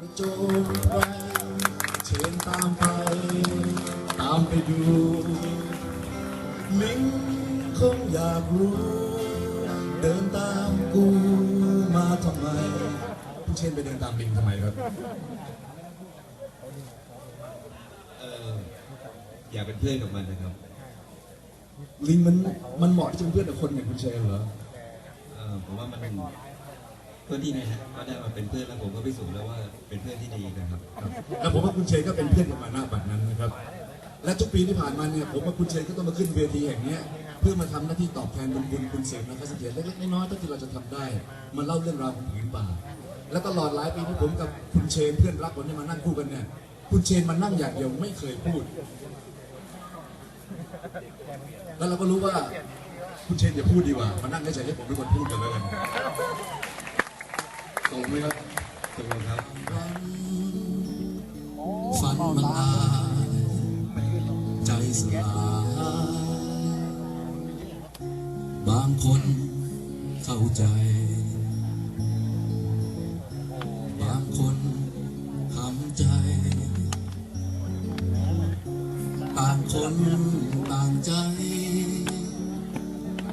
กระโจมไปเชิญตามไป ตามไปดู ลิงคงอยากรู้ เดินตามกูมาทำไมคุณเชนไปเดินตามลิงทำไมครับเอออยากเป็นเพื่อนกับมันนะครับ ลิงมันมันเหมาะที่จะเป็นเพื่อนกับคนอย่างคุณเชนเหรอเออผมว่ามัน เพื่อนที่นี่ฮะก็ได้มาเป็นเพื่อนแล้วผมก็พิสูจน์แล้วว่าเป็นเพื่อนที่ดีนะครับครับแล้วผมว่าคุณเชนก็เป็นเพื่อนกับมาหน้าบัดนั้นนะครับ และทุกปีที่ผ่านมาเนี่ยผมว่าคุณเชนก็ต้องมาขึ้นเวทีแห่งเนี้ยเพื่อมาทำหน้าที่ตอบแทนบุญคุณคุณเสมนะครับเสถียรเล็กๆน้อยๆเท่าที่เราจะทำได้มาเล่าเรื่องราวของผืนป่า และตลอดหลายปีที่ผมกับคุณเชนเพื่อนรักผมเนี่ยมานั่งคู่กันเนี่ยคุณเชนมานั่งอย่างเดียวไม่เคยพูด แล้วเราก็รู้ว่าคุณเชนอย่าพูดดีกว่ามานั่งเฉยๆให้ผมเป็นคนพูดกันแล้วกัน ตรงไหมครับตกลงครับฝันมันลายใจสลายบางคนเข้าใจ บางคนทำใจ ต่างคนต่างใจ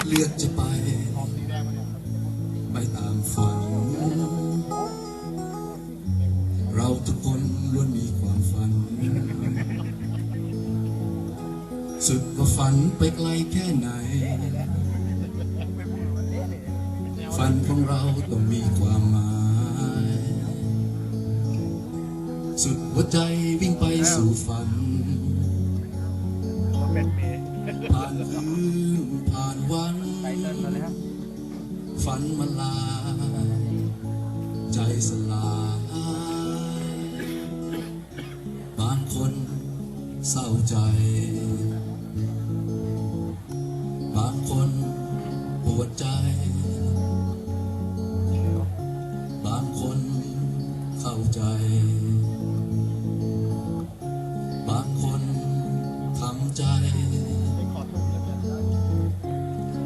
เลือกจะไป ไปตามฝัน ฝันไปไกลแค่ไหน ฝันของเราต้องมีความหมาย สุดหัวใจวิ่งไปสู่ฝัน ผ่านคืนผ่านวัน ฝันมาลา ใจสลายบางคนเศร้าใจ วดใจ บางคนเข้าใจ บางคนทำใจ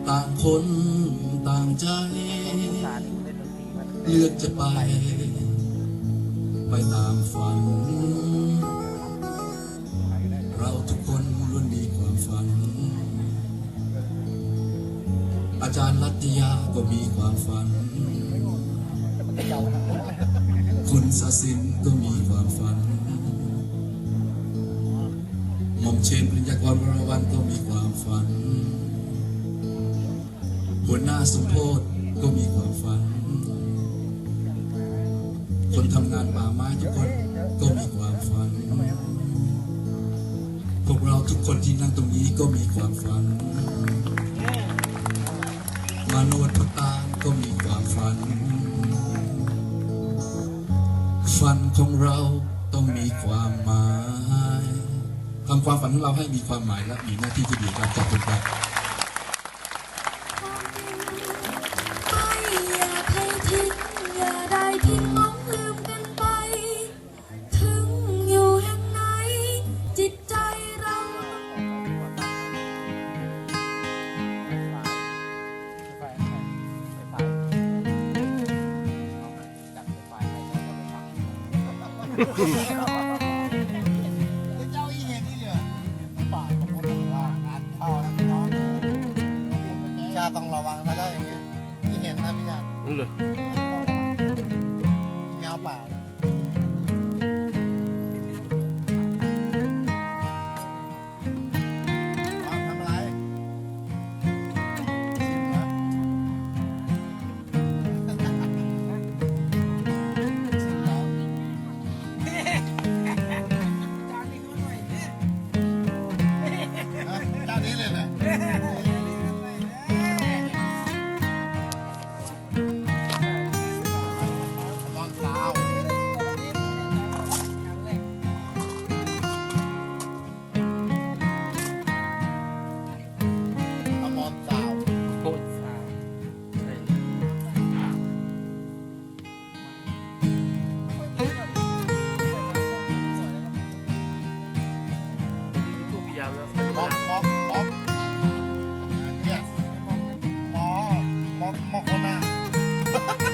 ต่างคนต่างใจ เลือกจะไป ไปตามฝัน เราทุกคนล้วนมีความฝัน อาจารย์รัตยาก็มีความฝัน คุณศาสินก็มีความฝันหม่อมเชนปริญญากรวรวันก็มีความฝัน หัวหน้าสมโพธก็มีความฝัน คนทำงานป่าไม้ทุกคนก็มีความฝัน พวกเราทุกคนที่นั่งตรงนี้ก็มีความฝัน มาโนดพุตางก็มีความฝัน ฝันของเราต้องมีความหมายทำความฝันของเราให้มีความหมายและมีหน้าที่ที่ดีครับขอบคุณครั ต้องระวังนะได้อย่างเงี้ยที่เห็นนะพี่ชานั่นเลย Yeah.